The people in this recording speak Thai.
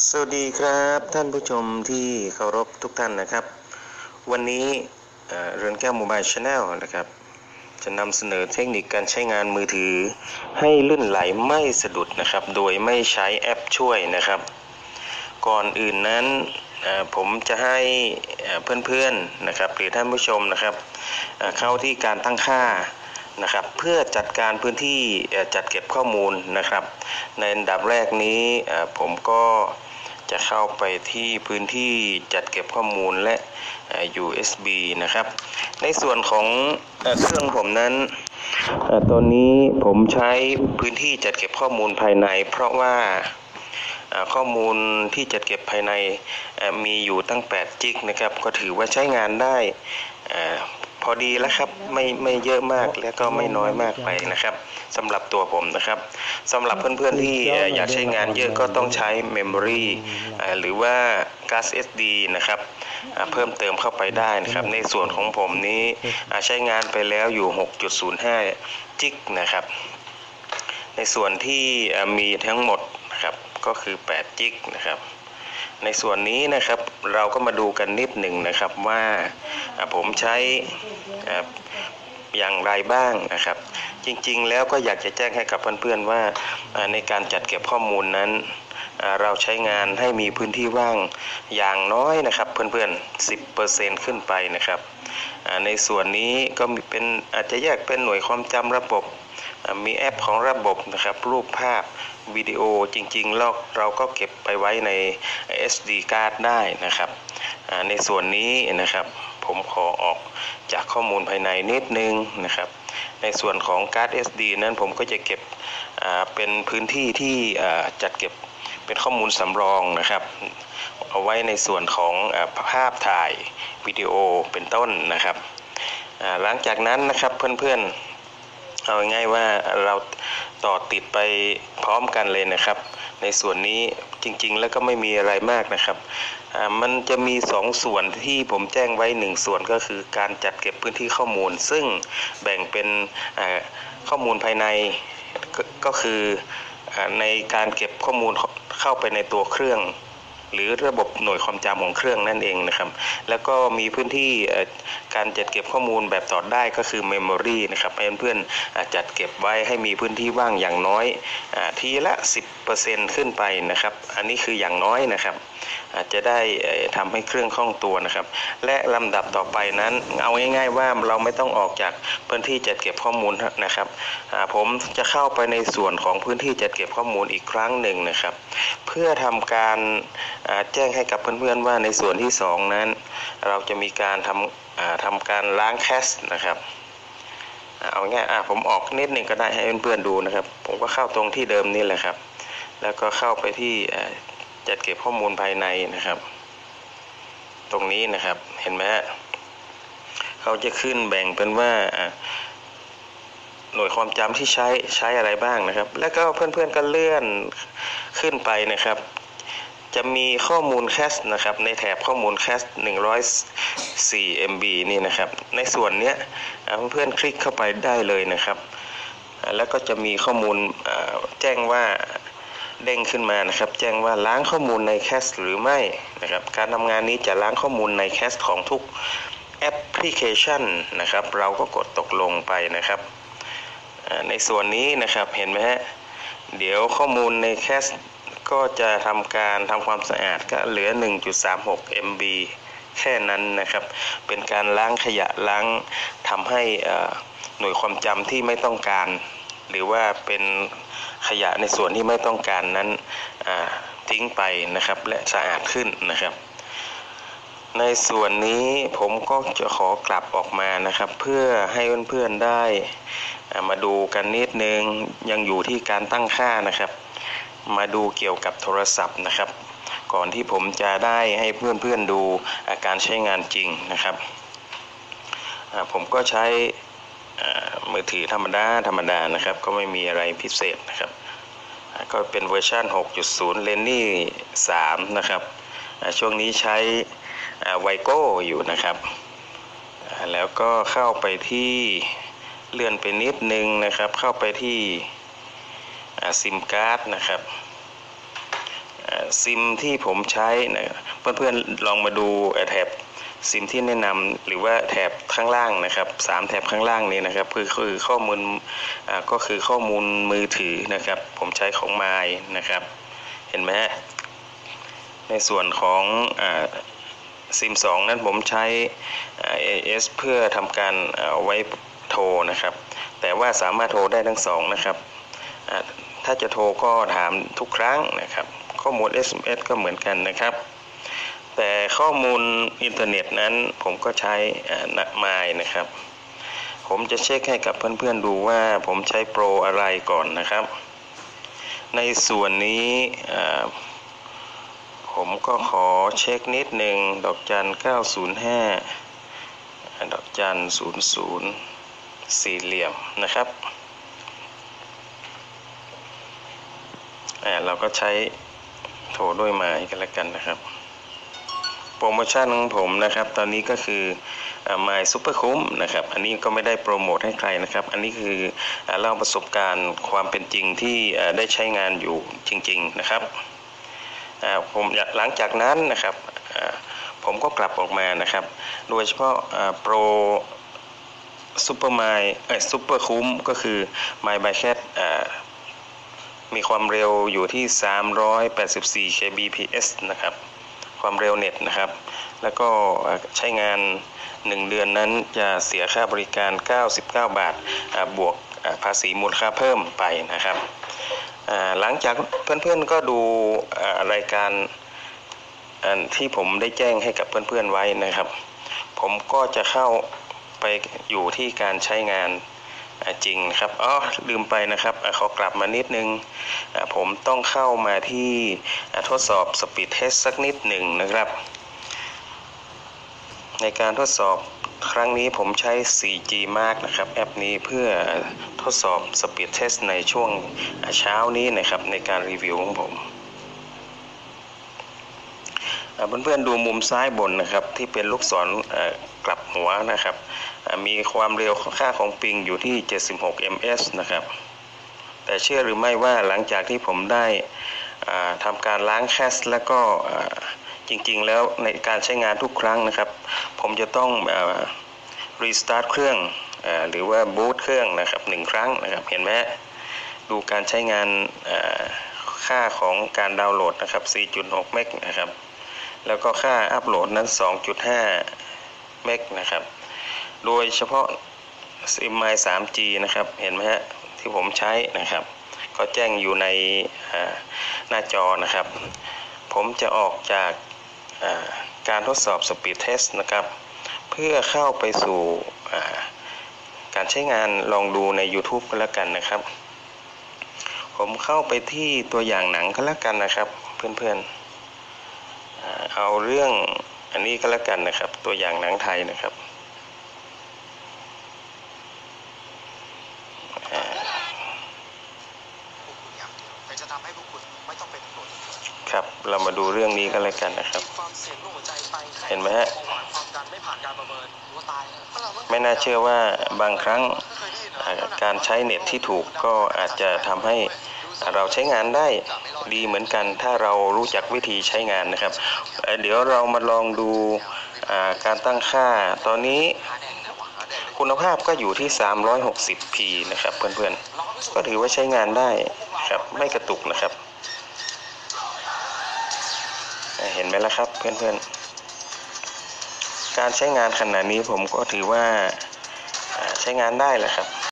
สวัสดีครับท่านผู้ชมที่เคารพทุกท่านนะครับ วันนี้เรือนแก้วโมบายชาแนลนะครับ จะนำเสนอเทคนิคการใช้งานมือถือ ให้ลื่นไหลไม่สะดุดนะครับ โดยไม่ใช้แอปช่วยนะครับ ก่อนอื่นนั้นผมจะให้เพื่อนๆนะครับ หรือท่านผู้ชมนะครับเข้าที่การตั้งค่า นะครับเพื่อจัดการพื้นที่จัดเก็บข้อมูลนะครับ ในอันดับแรกนี้ผมก็จะเข้าไปที่พื้นที่จัดเก็บข้อมูลและ USB นะครับ ในส่วนของเครื่องผมนั้นตอนนี้ผมใช้พื้นที่จัดเก็บข้อมูลภายใน เพราะว่าข้อมูลที่จัดเก็บภายในมีอยู่ตั้ง 8 จิกนะครับ ก็ถือว่าใช้งานได้ พอดีแล้วครับไม่ไม่เยอะมากและก็ไม่น้อยมากไปนะครับสำหรับตัวผมนะครับสำหรับเพื่อนๆที่อยากใช้งานเยอะก็ต้องใช้เมมโมรีหรือว่าการ์ด SD นะครับเพิ่มเติมเข้าไปได้นะครับ ในส่วนของผมนี้ใช้งานไปแล้วอยู่ 6.05 จิกนะครับ ในส่วนที่มีทั้งหมดนะครับก็คือ 8 จิกนะครับ ในส่วนนี้นะครับเราก็มาดูกันนิดหนึ่งนะครับว่าผมใช้อย่างไรบ้างนะครับ จริงๆ แล้วก็อยากจะแจ้งให้กับเพื่อนๆว่าในการจัดเก็บข้อมูลนั้น เราใช้งานให้มีพื้นที่ว่างอย่างน้อยนะครับ เพื่อนๆ 10%ขึ้นไปนะครับ ในส่วนนี้ก็เป็นอาจจะแยกเป็นหน่วยความจำระบบ มีแอปของระบบนะครับ รูปภาพวิดีโอจริงๆเราเราก็เก็บไปไว้ใน SD card ได้นะครับ ในส่วนนี้นะครับ ผมขอออกจากข้อมูลภายในนิดนึงนะครับ ในส่วนของการ์ด SD นั้นผมก็จะเก็บเป็นพื้นที่ที่จัดเก็บเป็นข้อมูลสำรองนะครับ เอาไว้ในส่วนของอภาพถ่ายวิดีโอเป็นต้นนะครับ หลังจากนั้นนะครับเพื่อนๆ เอาง่ายว่าเราต่อติดไปพร้อมกันเลยนะครับ ในส่วนนี้จริงๆ แล้วก็ไม่มีอะไรมากนะครับ มันจะมีสองส่วนที่ผมแจ้งไว้หนึ่งส่วนก็คือการจัดเก็บพื้นที่ข้อมูล ซึ่งแบ่งเป็นข้อมูลภายในก็คือในการเก็บข้อมูลเข้าไปในตัวเครื่อง หรือระบบหน่วยความจำของเครื่องนั่นเองนะครับ แล้วก็มีพื้นที่การจัดเก็บข้อมูลแบบต่อได้ก็คือ Memory นะครับให้เพื่อนๆจัดเก็บไว้ให้มีพื้นที่ว่างอย่างน้อยอทีละ 10%ขึ้นไปนะครับ อันนี้คืออย่างน้อยนะครับ อาจจะได้เอ่อทำให้เครื่องคล่องตัวนะครับ และลำดับต่อไปนั้น เอาง่าย ๆ ว่าเราไม่ต้องออกจากพื้นที่จัดเก็บข้อมูลนะครับผมจะเข้าไปในส่วนของพื้นที่จัดเก็บข้อมูลอีกครั้งหนึ่งนะครับ เพื่อทำการแจ้งให้กับเพื่อนๆว่าในส่วนที่สองนั้น เราจะมีการทำทำการล้างแคชนะครับเอาง่ายอ่าผมออกนิดหนึ่งก็ได้ให้เพื่อนๆดูนะครับ ผมก็เข้าตรงที่เดิมนี่แหละครับ แล้วก็เข้าไปที่ จัดเก็บข้อมูลภายในนะครับ ตรงนี้นะครับเห็นไหมฮะเขาจะขึ้นแบ่งเป็นว่าหน่วยความจำที่ใช้ใช้อะไรบ้างนะครับ แล้วก็เพื่อนๆก็เลื่อนขึ้นไปนะครับ จะมีข้อมูลแคสนะครับ ในแถบข้อมูลแคส104 MB นี่นะครับ ในส่วนเนี้ยเพื่อนๆคลิกเข้าไปได้เลยนะครับ แล้วก็จะมีข้อมูลแจ้งว่า เด้งขึ้นมานะครับ แจ้งว่าล้างข้อมูลในแคสหรือไม่นะครับ การทำงานนี้จะล้างข้อมูลในแคสของทุกแอปพลิเคชันนะครับ เราก็กดตกลงไปนะครับ ในส่วนนี้นะครับเห็นไหมฮะเดี๋ยวข้อมูลในแคสก็จะทำการทำความสะอาดก็เหลือ 1.36 MB แค่นั้นนะครับ เป็นการล้างขยะล้างทำให้หน่วยความจำที่ไม่ต้องการ หรือว่าเป็นขยะในส่วนที่ไม่ต้องการนั้นทิ้งไปนะครับ และสะอาดขึ้นนะครับ ในส่วนนี้ผมก็จะขอกลับออกมานะครับ เพื่อให้เพื่อนๆได้อ่ามาดูกันนิดนึงยังอยู่ที่การตั้งค่านะครับ มาดูเกี่ยวกับโทรศัพท์นะครับ ก่อนที่ผมจะได้ให้เพื่อนๆดูอาการใช้งานจริงนะครับผมก็ใช้ มือถือธรรมดาธรรมดานะครับ ก็ไม่มีอะไรพิเศษนะครับ ก็เป็นเวอร์ชัน6.0 l e n y 3 นะครับช่วงนี้ใช้ไวโก้อยู่นะครับ แล้วก็เข้าไปที่เลื่อนไปนิดนึงนะครับ เข้าไปที่ซิมการ์ดนะครับซิมที่ผมใช้นะเพื่อนๆลองมาดูแถบ ซิมที่แนะนำหรือว่าแถบข้างล่างนะครับสามแถบข้างล่างนี้นะครับคือคือข้อมูลอ่าก็คือข้อมูลมือถือนะครับ ผมใช้ของไมนะครับ เห็นไหมในส่วนของซิม2นั้นผมใช้ AS เพื่อทำการไว้โทรนะครับ แต่ว่าสามารถโทรได้ทั้งสองนะครับ ถ้าจะโทรก็ถามทุกครั้งนะครับ ข้อมูล SMS ก็เหมือนกันนะครับ แต่ข้อมูลอินเทอร์เน็ตนั้นผมก็ใช้นักไมล์นะครับ ผมจะเช็คให้กับเพื่อนๆดูว่าผมใช้โปรอะไรก่อนนะครับ ในส่วนนี้ผมก็ขอเช็คนิดหนึ่งดอกจัน 905 ดอกจัน 00 สี่เหลี่ยมนะครับเราก็ใช้โทรด้วยไม้กันแล้วกันนะครับ โปรโมชั่นของผมนะครับ ตอนนี้ก็คือไมล์ซุปเปอร์คุ้มนะครับ อันนี้ก็ไม่ได้โปรโมทให้ใครนะครับ อันนี้คือเล่าประสบการณ์ความเป็นจริงที่ได้ใช้งานอยู่จริง ๆนะครับผมหลังจากนั้นนะครับผมก็กลับออกมานะครับ โดยเฉพาะโปรซูเปอร์ไมล์ซูเปอร์คุ้มก็คือไมล์บแคทมีความเร็วอยู่ที่ 384 kbps นะครับ ความเร็วเน็ตนะครับ แล้วก็ใช้งาน 1 เดือนนั้นจะเสียค่าบริการ 99 บาทบวกภาษีมูลค่าเพิ่มไปนะครับ หลังจากเพื่อนๆก็ดูรายการที่ผมได้แจ้งให้กับเพื่อนๆไว้นะครับ ผมก็จะเข้าไปอยู่ที่การใช้งาน จริงครับอ๋อลืมไปนะครับขอกลับมานิดนึงผมต้องเข้ามาที่ทดสอบสปีดเทสสักนิดหนึ่งนะครับ ในการทดสอบครั้งนี้ผมใช้ 4G Mark นะครับ แอปนี้เพื่อทดสอบสปีดเทสในช่วงเช้านี้นะครับ ในการรีวิวของผมเพื่อนๆดูมุมซ้ายบนนะครับ ที่เป็นลูกศร กลับหัวนะครับ มีความเร็วค่าของปิงอยู่ที่ 76 ms นะครับ แต่เชื่อหรือไม่ว่าหลังจากที่ผมได้ทำการล้างแคสแล้วก็จริงๆ แล้วในการใช้งานทุกครั้งนะครับ ผมจะต้องรีสตาร์ทเครื่องหรือว่าบูตเครื่องนะครับหนึ่งครั้งนะครับเห็นไหมดูการใช้งานค่าของการดาวน์โหลดนะครับ 4.6 เมกนะครับ แล้วก็ค่าอัปโหลดนั้น 2.5 เมกนะครับ โดยเฉพาะซิมไม 3G นะครับ เห็นไหมฮะที่ผมใช้นะครับ ก็แจ้งอยู่ในหน้าจอนะครับ ผมจะออกจากการทดสอบสปีดเทสนะครับ เพื่อเข้าไปสู่การใช้งานลองดูใน YouTube ก็แล้วกันนะครับ ผมเข้าไปที่ตัวอย่างหนังก็แล้วกันนะครับ เพื่อนๆเอาเรื่อง อันนี้ก็แล้วกันนะครับ ตัวอย่างหนังไทยนะครับครับเรามาดูเรื่องนี้กันเลยกันนะครับ เห็นไหมฮะไม่น่าเชื่อว่าบางครั้งการใช้เน็ตที่ถูกก็อาจจะทำให้ เราใช้งานได้ดีเหมือนกันถ้าเรารู้จักวิธีใช้งานนะครับ เดี๋ยวเรามาลองดูการตั้งค่า ตอนนี้คุณภาพก็อยู่ที่ 360p นะครับเพื่อนๆ ก็ถือว่าใช้งานได้ครับไม่กระตุกนะครับ เห็นไหมล่ะครับเพื่อนๆ การใช้งานขนาดนี้ผมก็ถือว่าใช้งานได้แหละครับ